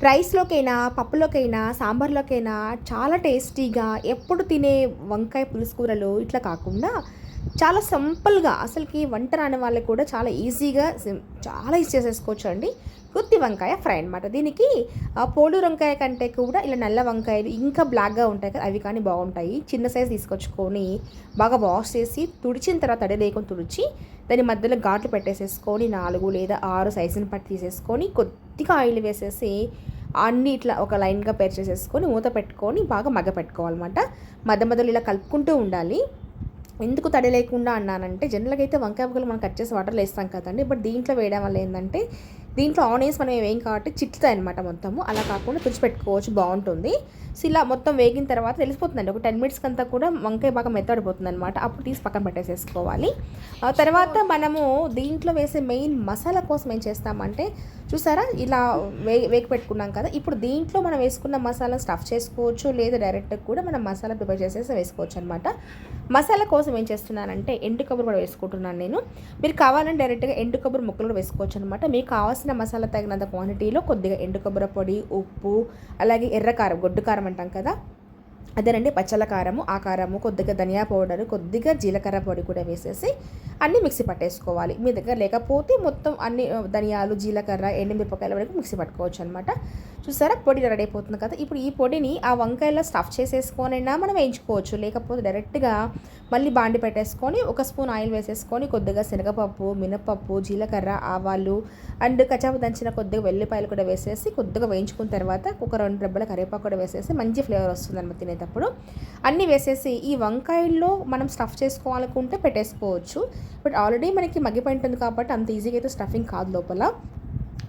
రైస్లోకైనా పప్పులోకైనా సాంబార్లోకైనా చాలా టేస్టీగా ఎప్పుడు తినే వంకాయ పులుసు కూరలు ఇట్లా కాకుండా చాలా సింపుల్గా అసలుకి వంట రాని వాళ్ళకి కూడా చాలా ఈజీగా చాలా ఈజీ చేసేసుకోవచ్చు అండి గుత్తి వంకాయ ఫ్రై అనమాట దీనికి పోడు వంకాయ కంటే కూడా ఇలా నల్ల వంకాయలు ఇంకా బ్లాక్గా ఉంటాయి కదా అవి కానీ బాగుంటాయి. చిన్న సైజు తీసుకొచ్చుకొని బాగా వాష్ చేసి తుడిచిన తర్వాత తడి లేకుండా తుడిచి దాని మధ్యలో ఘాట్లు పెట్టేసేసుకొని నాలుగు లేదా ఆరు సైజుని పట్టి తీసేసుకొని కొద్దిగా ఆయిల్ వేసేసి అన్ని ఇట్లా ఒక లైన్గా పేర్చేసేసుకొని మూత పెట్టుకొని బాగా మగ్గ పెట్టుకోవాలన్నమాట మధ్య మధ్యలో ఇలా కలుపుకుంటూ ఉండాలి. ఎందుకు తడి లేకుండా అన్నానంటే జనరల్గా అయితే వంకాయ బుగ్గలు మనం కట్ చేసి వాటర్లో వేస్తాం కదండి. బట్ దీంట్లో వేయడం వల్ల ఏంటంటే దీంట్లో ఆనియన్స్ మనం ఏం కాబట్టి చిట్లుతాయి అనమాట మొత్తము. అలా కాకుండా తుడిచిపెట్టుకోవచ్చు బాగుంటుంది. సో ఇలా మొత్తం వేగిన తర్వాత తెలిసిపోతుందండి. ఒక టెన్ మినిట్స్కి అంతా కూడా వంకాయ బాగా మెత్తడిపోతుంది అనమాట అప్పుడు తీసి పక్కన పెట్టేసేసుకోవాలి. ఆ తర్వాత మనము దీంట్లో వేసే మెయిన్ మసాలా కోసం ఏం చేస్తామంటే చూసారా? ఇలా వే వేగి పెట్టుకున్నాం కదా. ఇప్పుడు దీంట్లో మనం వేసుకున్న మసాలా స్టఫ్ చేసుకోవచ్చు లేదా డైరెక్ట్గా కూడా మనం మసాలా ప్రిపేర్ చేసేసి వేసుకోవచ్చు అనమాట మసాలా కోసం ఏం చేస్తున్నానంటే ఎండు కొబ్బరి కూడా వేసుకుంటున్నాను నేను. మీరు కావాలంటే డైరెక్ట్గా ఎండు కొబ్బరి ముక్కలు కూడా వేసుకోవచ్చు అనమాట మీకు కావాల్సిన మసాలా తగినంత క్వాంటిటీలో కొద్దిగా ఎండు కొబ్బరి పొడి ఉప్పు అలాగే ఎర్ర కారం గొడ్డు కారం అంటాం కదా? అదేనండి పచ్చల కారము ఆ కారము కొద్దిగా ధనియా పౌడర్ కొద్దిగా జీలకర్ర పొడి కూడా వేసేసి అన్నీ మిక్సీ పట్టేసుకోవాలి. మీ దగ్గర లేకపోతే మొత్తం అన్ని ధనియాలు జీలకర్ర ఎండుమిరపకాయల వరకు మిక్సీ పట్టుకోవచ్చు అనమాట చూసారా? పొడి రెడీ అయిపోతుంది కదా? ఇప్పుడు ఈ పొడిని ఆ వంకాయలో స్టఫ్ చేసేసుకొనైనా మనం వేయించుకోవచ్చు. లేకపోతే డైరెక్ట్గా మళ్ళీ బాండి పెట్టేసుకొని ఒక స్పూన్ ఆయిల్ వేసేసుకొని కొద్దిగా శనగపప్పు మినపప్పు జీలకర్ర ఆవాలు అండ్ కచాపు దంచిన కొద్దిగా వెల్లిపాయలు కూడా వేసేసి కొద్దిగా వేయించుకున్న తర్వాత ఒక రెండు రెబ్బల కరివేపాకు కూడా వేసేసి మంచి ఫ్లేవర్ వస్తుంది అనమాట తినేటప్పుడు. అన్నీ వేసేసి ఈ వంకాయల్లో మనం స్టఫ్ చేసుకోవాలనుకుంటే పెట్టేసుకోవచ్చు. బట్ ఆల్రెడీ మనకి మగ్గిపోయి ఉంటుంది కాబట్టి అంత ఈజీగా అయితే స్టఫింగ్ కాదు లోపల.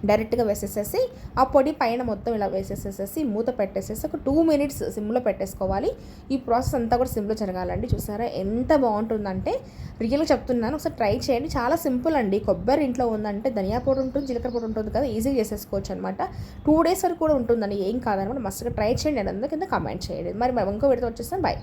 డైరెక్ట్గా వేసేసేసి ఆ పొడి పైన మొత్తం ఇలా వేసేసేసేసి మూత పెట్టేసేసి ఒక టూ మినిట్స్ సిమ్లో పెట్టేసుకోవాలి. ఈ ప్రాసెస్ అంతా కూడా సిమ్లో జరగాలండి. చూసారా ఎంత బాగుంటుందంటే రియల్గా చెప్తున్నాను ఒకసారి ట్రై చేయండి. చాలా సింపుల్ అండి. కొబ్బరి ఇంట్లో ఉందంటే ధనియా పొడి ఉంటుంది జీలకర్ర పొడి ఉంటుంది కదా ఈజీగా చేసేసుకోవచ్చు అనమాట టూ డేస్ వరకు కూడా ఉంటుందండి. ఏం కాదనమాట మస్తుగా ట్రై చేయండి. అని అందరికింద కామెంట్ చేయండి. మరి మరి ఇంకో విడత వచ్చేస్తాను. బాయ్